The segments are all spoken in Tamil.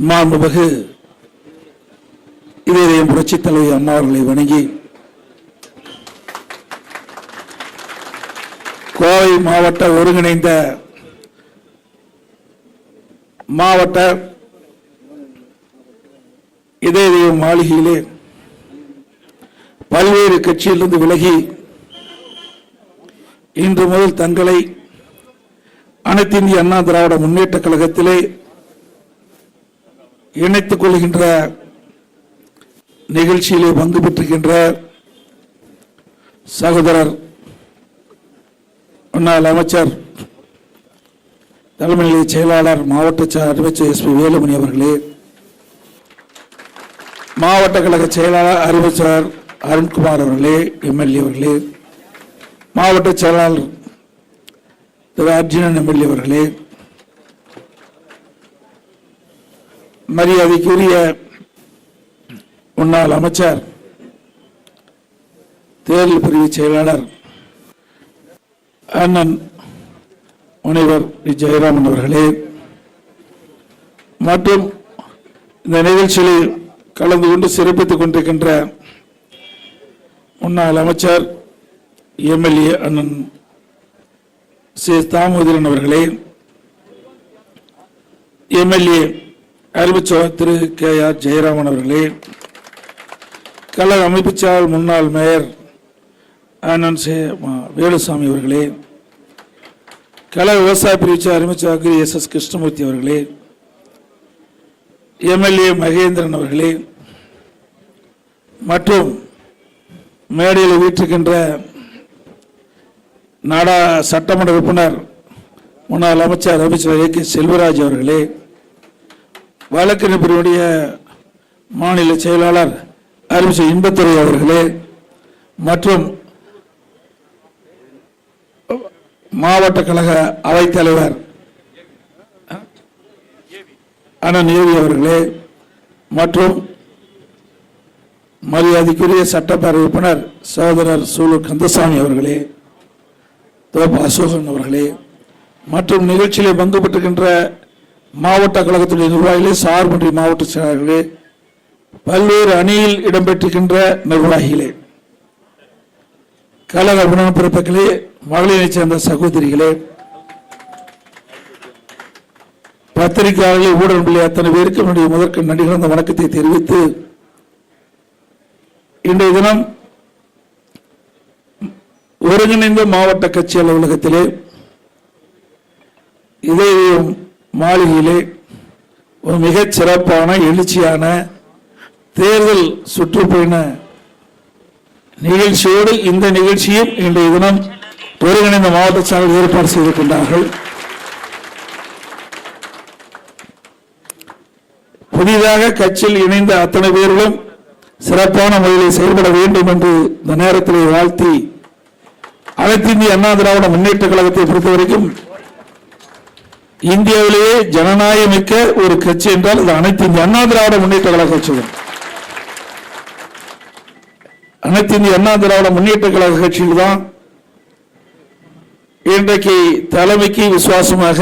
மாண்புமிகு இதயம் புரட்சி தலைவி அம்மா அவர்களை வணங்கி கோவை மாவட்ட ஒருங்கிணைந்த மாவட்ட இதய மாளிகையிலே பல்வேறு கட்சியிலிருந்து விலகி இன்று முதல் தங்களை அனைத்து இந்திய அண்ணா திராவிட முன்னேற்ற கழகத்திலே இணைத்துக் கொள்கின்ற நிகழ்ச்சியிலே பங்கு பெற்றிருக்கின்ற சகோதரர் முன்னாள் அமைச்சர் தலைமை நிலைய செயலாளர் மாவட்ட ச- அறிவிச்சர் எஸ் பி வேலுமணி அவர்களே மாவட்ட கழக செயலாளர் அறிவிச்சர் அருண்குமார் அவர்களே எம்எல்ஏ அவர்களே மாவட்ட செயலாளர் திரு அர்ஜுனன் எம்எல்ஏ அவர்களே மரியாதைக்குரிய முன்னாள் அமைச்சர் தேர்தல் பிரிவு செயலாளர் அண்ணன் முனைவர் ஜெயராமன் அவர்களே மற்றும் இந்த நிகழ்ச்சியில் கலந்து கொண்டு சிறப்பித்துக் கொண்டிருக்கின்ற முன்னாள் அமைச்சர் எம்எல்ஏ அண்ணன் சி தாமோதரன் அவர்களே எம்எல்ஏ அறிவிச்சவர் திரு கே ஆர் ஜெயராமன் அவர்களே கழக அமைப்புச் முன்னாள் மேயர் அண்ணன் சே வேலுசாமி அவர்களே கழக விவசாய பிரிவு அறிவிச்சாக்கு எஸ் எஸ் கிருஷ்ணமூர்த்தி அவர்களே எம்எல்ஏ மகேந்திரன் அவர்களே மற்றும் மேடையில் வீற்றிருக்கின்ற நாடா சட்டமன்ற உறுப்பினர் முன்னாள் அமைச்சர் அமைச்சர் ஏ கே செல்வராஜ் அவர்களே வழக்கறிஞருடைய மாநில செயலாளர் அறிவிச்சர் இன்பத்துறை அவர்களே மற்றும் மாவட்ட கழக அவைத்தலைவர் அண்ணன் ஏவி அவர்களே மற்றும் மரியாதைக்குரிய சட்டப்பேரவை உறுப்பினர் சகோதரர் சூலூர் கந்தசாமி அவர்களே தோப்பு அசோகன் அவர்களே மற்றும் நிகழ்ச்சியிலே பங்கு பெற்றுகின்ற மாவட்ட கழகத்துடைய நிர்வாகிகளே சார்பன்றி மாவட்ட செயலாளர்களே பல்வேறு அணியில் இடம்பெற்றிருக்கின்ற நிர்வாகிகளே கழக உடன்பிறப்புகளே மகளிரைச் சேர்ந்த சகோதரிகளே பத்திரிகையாளர்களே ஊடகங்களே அத்தனை பேருக்கு என்னுடைய முதற்கு நடிகர்ந்த வணக்கத்தை தெரிவித்து இன்றைய தினம் ஒருங்கிணைந்த மாவட்ட கட்சி அலுவலகத்திலே இதயம் மாளிகையிலே ஒரு மிகச் சிறப்பான எழுச்சியான தேர்தல் சுற்றுப்பயண நிகழ்ச்சியோடு இந்த நிகழ்ச்சியும் இன்றைய தினம் ஒருங்கிணைந்த மாவட்ட சார்பில் ஏற்பாடு செய்திருக்கின்றார்கள். புதிதாக கட்சியில் இணைந்த அத்தனை பேர்களும் சிறப்பான முறையில் செயல்பட வேண்டும் என்று இந்த நேரத்திலே வாழ்த்தி அனைத்து இந்திய அண்ணா திராவிட முன்னேற்ற கழகத்தை பொறுத்தவரைக்கும் இந்தியாவிலேயே ஜனநாயகமிக்க ஒரு கட்சி என்றால் அனைத்து இந்திய அண்ணா திராவிட முன்னேற்ற கழக கட்சி தான். அனைத்து இந்திய அண்ணா திராவிட முன்னேற்ற கழக கட்சியில் தான் இன்றைக்கு தலைமைக்கு விசுவாசமாக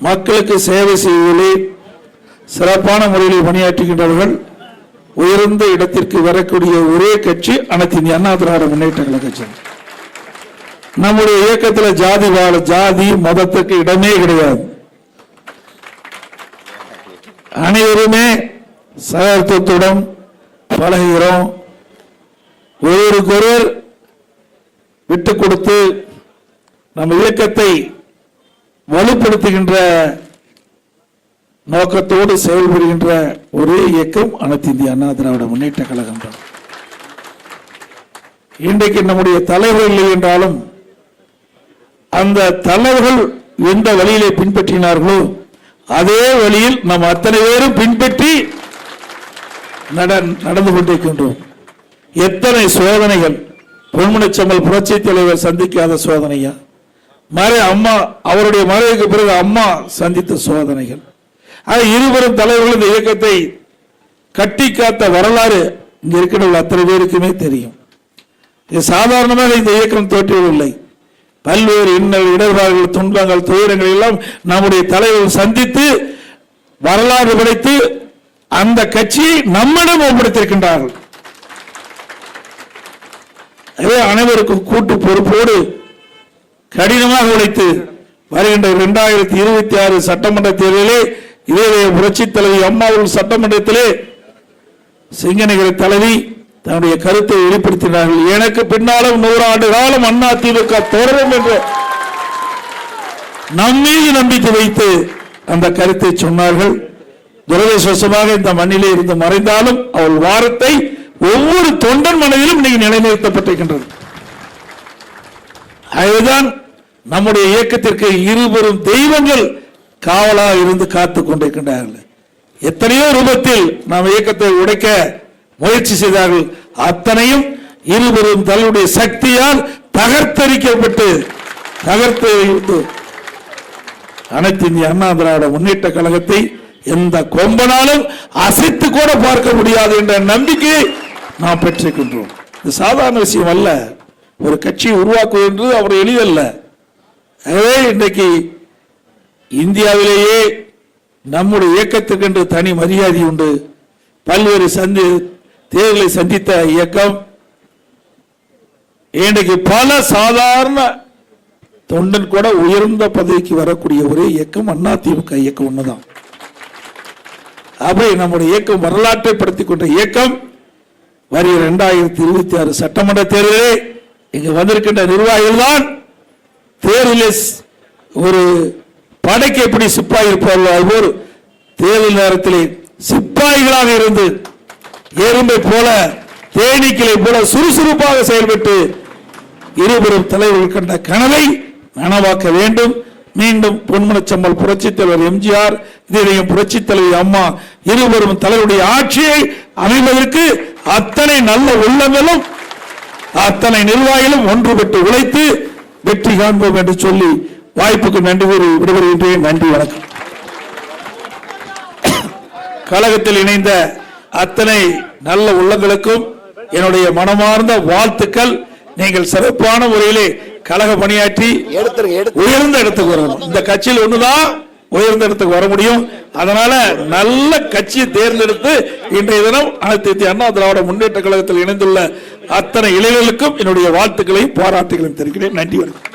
மக்களுக்கு சேவை செய்வதிலே சிறப்பான முறையில் பணியாற்றுகின்றவர்கள் உயர்ந்த இடத்திற்கு வரக்கூடிய ஒரே கட்சி அனைத்து இந்திய அண்ணா திராவிட முன்னேற்ற கழக கட்சி நம்முடைய இயக்கத்தில் ஜாதி வாழ ஜாதி மதத்துக்கு இடமே கிடையாது. அனைவருமே சகத்துவத்துடன் பழகுகிறோம். ஒருவருக்கொருவர் விட்டு கொடுத்து நம்ம இயக்கத்தை வலுப்படுத்துகின்ற நோக்கத்தோடு செயல்படுகின்ற ஒரே இயக்கம் அனைத்து இந்திய அண்ணா திராவிட முன்னேற்ற கழகம் இன்றைக்கு நம்முடைய தலைவர் இல்லை என்றாலும் அந்த தலைவர்கள் எந்த வழியிலே பின்பற்றினார்களோ அதே வழியில் நாம் அத்தனை பேரும் பின்பற்றி நட- நடந்து கொண்டிருக்கின்றோம். எத்தனை சோதனைகள். பொன்முனைச்சம்மல் புரட்சி தலைவர் சந்திக்காத சோதனையா? மறை அம்மா அவருடைய மறைவுக்கு பிறகு அம்மா சந்தித்த சோதனைகள். ஆக இருவரும் தலைவர்கள் இந்த இயக்கத்தை கட்டி காத்த வரலாறு இங்கே இருக்கிற அத்தனை பேருக்குமே தெரியும். இது சாதாரணமாக இந்த இயக்கம் தோற்றவில்லை பல்வேறு இன்னல் இடர்பாடுகள் துன்பங்கள் துயரங்கள் எல்லாம் நம்முடைய தலைவர் சந்தித்து வரலாறு படைத்து அந்த கட்சியை நம்மிடம் ஒப்படைத்திருக்கின்றார்கள். அதே அனைவருக்கும் கூட்டு பொறுப்போடு கடினமாக உழைத்து வருகின்ற இரண்டாயிரத்தி இருபத்தி ஆறு சட்டமன்ற தேர்தலிலே இதே புரட்சி தலைவி அம்மாவுள் சட்டமன்றத்திலே சிங்கநகர தலைவி தன்னுடைய கருத்தை வெளிப்படுத்தினார்கள். எனக்கு பின்னாலும் நூறு ஆண்டு காலம் அண்ணா திமுக தொடரும் என்று நம்மீது நம்பிக்கை வைத்து அந்த கருத்தை சொன்னார்கள். துரதிருஷ்டமாக இந்த மண்ணிலே இருந்து மறைந்தாலும் அவள் வாரத்தை ஒவ்வொரு தொண்டன் மனதிலும் இன்னைக்கு நிலைநிறுத்தப்பட்டிருக்கின்றது. அதுதான் நம்முடைய இயக்கத்திற்கு இருவரும் தெய்வங்கள் காவலாக இருந்து காத்துக் கொண்டிருக்கின்றார்கள். எத்தனையோ ரூபத்தில் நாம் இயக்கத்தை உடைக்க முயற்சி செய்தார்கள். அத்தனையும் இருவரும் தன்னுடைய சக்தியால் தகர்த்தரிக்கப்பட்டு தகர்த்து அனைத்து இந்திய அண்ணா திராவிட முன்னேற்ற கழகத்தை எந்த கொம்பனாலும் அசைத்து கூட பார்க்க முடியாது என்ற நம்பிக்கையை நாம் பெற்றிருக்கின்றோம். இது சாதாரண விஷயம் அல்ல. ஒரு கட்சியை உருவாக்குவது என்று அவர் எளிதல்ல. எனவே இன்றைக்கு இந்தியாவிலேயே நம்முடைய இயக்கத்திற்கென்று தனி மரியாதை உண்டு. பல்வேறு சந்தி தேர்தலை சந்தித்த இயக்கம் இன்றைக்கு பல சாதாரண தொண்டன் கூட உயர்ந்த பதவிக்கு வரக்கூடிய ஒரே இயக்கம் அண்ணா திமுக இயக்கம் ஒண்ணுதான். அப்படி நம்முடைய இயக்கம் வரலாற்றை படுத்திக் கொண்ட இயக்கம் வருகிற இரண்டாயிரத்தி இருபத்தி ஆறு சட்டமன்ற தேர்தலிலே இங்கு வந்திருக்கின்ற நிர்வாகிகள் தான் தேர்தலில் ஒரு படைக்கு எப்படி சிப்பாய் இருப்பார்கள் அதுபோல் தேர்தல் நேரத்திலே சிப்பாய்களாக இருந்து எறும்பை போல தேனீக்களை போல சுறுசுறுப்பாக செயல்பட்டு இருபெரும் தலைவர்கள் கண்ட கனவை நனவாக்க வேண்டும். மீண்டும் பொன்மனச்சம்மல் புரட்சி தலைவர் எம்ஜிஆர் இதயம் புரட்சி தலைவர் அம்மா இருவரும் தலைவருடைய ஆட்சியை அமைவதற்கு அத்தனை நல்ல உள்ளங்களும் அத்தனை நிர்வாகிகளும் ஒன்றுபட்டு உழைத்து வெற்றி காண்போம் என்று சொல்லி வாய்ப்புக்கு நன்றி கூறி விடுபடுகின்றேன் நன்றி வணக்கம். கழகத்தில் இணைந்த அத்தனை நல்ல உள்ளங்களுக்கும் என்னுடைய மனமார்ந்த வாழ்த்துக்கள். நீங்கள் சிறப்பான முறையிலே கழக பணியாற்றி உயர்ந்த இடத்துக்கு வரணும். இந்த கட்சியில் ஒண்ணுதான் உயர்ந்த இடத்துக்கு வர முடியும். அதனால நல்ல கட்சியை தேர்ந்தெடுத்து இன்றைய தினம் அனைத்து இந்திய அண்ணா திராவிட முன்னேற்ற கழகத்தில் இணைந்துள்ள அத்தனை இளைஞர்களுக்கும் என்னுடைய வாழ்த்துக்களையும் பாராட்டுகளையும் தெரிவிக்கிறேன். நன்றி வணக்கம்.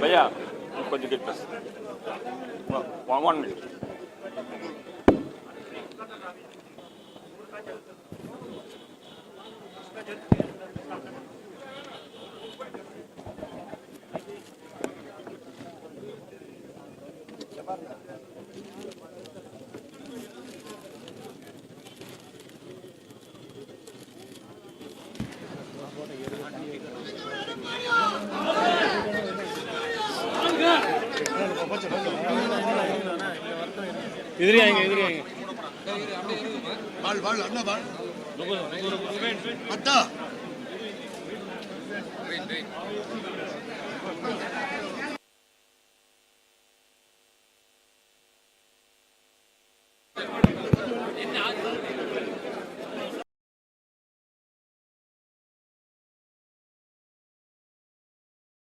భయ్యా కొంచెం చెప్పేసి one minute Thank you. One minute வாழ் வாழ் அண்ணா வாழ் அத்தா.